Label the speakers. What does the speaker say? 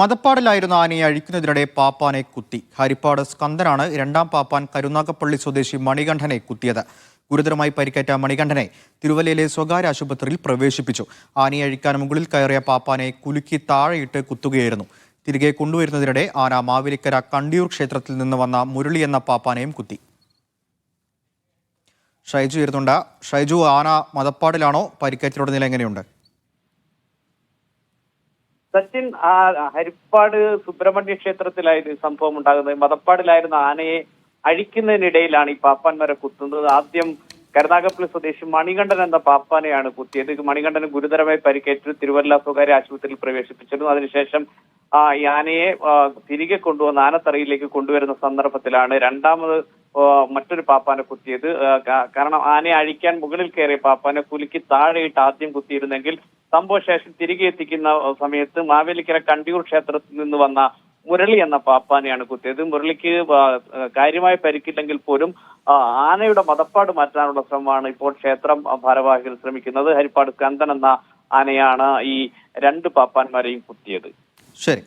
Speaker 1: മതപ്പാടിലായിരുന്ന ആനയെ അഴിക്കുന്നതിനിടെ പാപ്പാനെ കുത്തി. ഹരിപ്പാട് സ്കന്ദനാണ് രണ്ടാം പാപ്പാൻ കരുനാഗപ്പള്ളി സ്വദേശി മണികണ്ഠനെ കുത്തിയത്. ഗുരുതരമായി പരിക്കേറ്റ മണികണ്ഠനെ തിരുവല്ലയിലെ സ്വകാര്യ ആശുപത്രിയിൽ പ്രവേശിപ്പിച്ചു. ആനയെ അഴിക്കാൻ മുകളിൽ കയറിയ പാപ്പാനെ കുലുക്കി താഴെയിട്ട് കുത്തുകയായിരുന്നു. തിരികെ കൊണ്ടുവരുന്നതിനിടെ ആന മാവേലിക്കര കണ്ടിയൂർ ക്ഷേത്രത്തിൽ നിന്ന് വന്ന മുരളി എന്ന പാപ്പാനെയും കുത്തി. ഷൈജു ഇരുന്നുണ്ട് ഷൈജു ആന മതപ്പാടിലാണോ? പരിക്കേറ്റരുടെ നില എങ്ങനെയുണ്ട്?
Speaker 2: സച്ചിൻ ആ ഹരിപ്പാട് സുബ്രഹ്മണ്യ ക്ഷേത്രത്തിലായിരുന്നു സംഭവം ഉണ്ടാകുന്നത്. മതപ്പാടിലായിരുന്ന ആനയെ അഴിക്കുന്നതിനിടയിലാണ് ഈ പാപ്പാന്മാരെ കുത്തുന്നത്. ആദ്യം കരുനാഗപ്പള്ളി സ്വദേശി മണികണ്ഠൻ എന്ന പാപ്പാനെയാണ് കുത്തിയത്. മണികണ്ഠന് ഗുരുതരമായി പരിക്കേറ്റ്. തിരുവല്ല സ്വകാര്യ ആശുപത്രിയിൽ പ്രവേശിപ്പിച്ചിരുന്നു. അതിനുശേഷം ആ ആനയെ തിരികെ കൊണ്ടുവന്ന് ആനത്തറയിലേക്ക് കൊണ്ടുവരുന്ന സന്ദർഭത്തിലാണ് രണ്ടാമത് മറ്റൊരു പാപ്പാനെ കുത്തിയത്. കാരണം ആനയെ അഴിക്കാൻ മുകളിൽ കയറിയ പാപ്പാനെ കുലുക്കി താഴെയിട്ട് ആദ്യം കുത്തിയിരുന്നെങ്കിൽ സംഭവശേഷം തിരികെ എത്തിക്കുന്ന സമയത്ത് മാവേലിക്കര കണ്ടിയൂർ ക്ഷേത്രത്തിൽ നിന്ന് വന്ന മുരളി എന്ന പാപ്പാനെയാണ് കുത്തിയത്. മുരളിക്ക് കാര്യമായ പരിക്കില്ലെങ്കിൽ പോലും ആനയുടെ മതപ്പാട് മാറ്റാനുള്ള ശ്രമമാണ് ഇപ്പോൾ ക്ഷേത്രം ഭാരവാഹികൾ ശ്രമിക്കുന്നത്. ഹരിപ്പാട് സ്കന്ദൻ എന്ന ആനയാണ് ഈ രണ്ട് പാപ്പാന്മാരെയും കുത്തിയത്.
Speaker 1: ശരി.